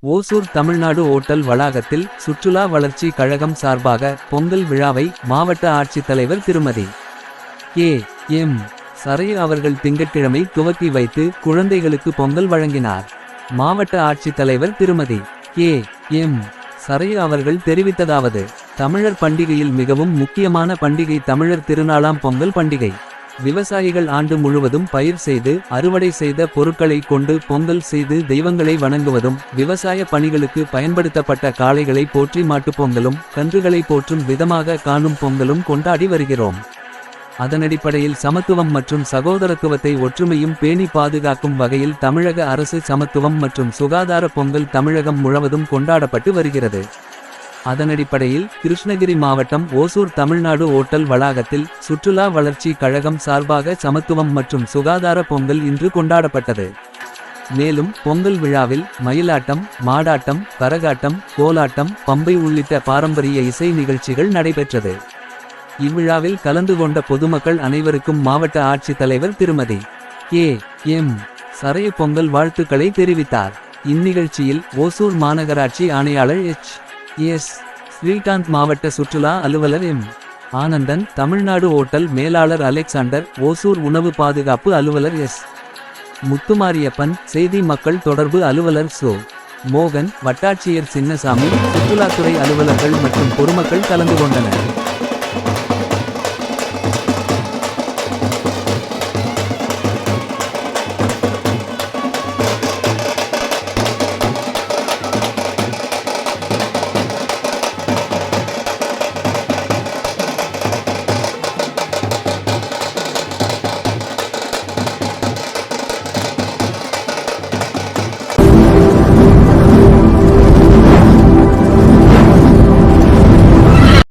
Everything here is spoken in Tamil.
ஓசூர் தமிழ்நாடு ஓட்டல் வளாகத்தில் சுற்றுலா வளர்ச்சி கழகம் சார்பாக பொங்கல் விழாவை மாவட்ட ஆட்சித்தலைவர் திருமதி ஏ எம். சரையு அவர்கள் திங்கட்கிழமை துவக்கி வைத்து குழந்தைகளுக்கு பொங்கல் வழங்கினார். மாவட்ட ஆட்சித்தலைவர் திருமதி ஏ எம். சரையு அவர்கள் தெரிவித்ததாவது தமிழர் பண்டிகையில் மிகவும் முக்கியமான பண்டிகை தமிழர் திருநாளாம் பொங்கல் பண்டிகை. விவசாயிகள் ஆண்டு முழுவதும் பயிர் செய்து அறுவடை செய்த பொருட்களை கொண்டு பொங்கல் செய்து தெய்வங்களை வணங்குவதும் விவசாய பணிகளுக்கு பயன்படுத்தப்பட்ட காளைகளை போற்றி மாட்டுப் பொங்கலும் கன்றுகளை போற்றும் விதமாக காணும் பொங்கலும் கொண்டாடி வருகிறோம். அதனடிப்படையில் சமத்துவம் மற்றும் சகோதரத்துவத்தை ஒற்றுமையும் பேணி பாதுகாக்கும் வகையில் தமிழக அரசு சமத்துவம் மற்றும் சுகாதார பொங்கல் தமிழகம் முழுவதும் கொண்டாடப்பட்டு வருகிறது. அதனடிப்படையில் கிருஷ்ணகிரி மாவட்டம் ஓசூர் தமிழ்நாடு ஓட்டல் வளாகத்தில் சுற்றுலா வளர்ச்சி கழகம் சார்பாக சமத்துவம் மற்றும் சுகாதார பொங்கல் இன்று கொண்டாடப்பட்டது. மேலும் பொங்கல் விழாவில் மயிலாட்டம் மாடாட்டம் கரகாட்டம் கோலாட்டம் பம்பை உள்ளிட்ட பாரம்பரிய இசை நிகழ்ச்சிகள் நடைபெற்றது. இவ்விழாவில் கலந்து கொண்ட பொதுமக்கள் அனைவருக்கும் மாவட்ட ஆட்சித்தலைவர் திருமதி ஏ எம். சரைய பொங்கல் வாழ்த்துக்களை தெரிவித்தார். இந்நிகழ்ச்சியில் ஓசூர் மாநகராட்சி ஆணையாளர் எச். எஸ். ஸ்ரீகாந்த் மாவட்ட சுற்றுலா அலுவலர் எம். ஆனந்தன் தமிழ்நாடு ஓட்டல் மேலாளர் அலெக்சாண்டர் ஓசூர் உணவு பாதுகாப்பு அலுவலர் எஸ். முத்துமாரியப்பன் செய்தி மக்கள் தொடர்பு அலுவலர் சோ. மோகன் வட்டாட்சியர் சின்னசாமி சுற்றுலாத்துறை அலுவலர்கள் மற்றும் பொதுமக்கள் கலந்து கொண்டனர்.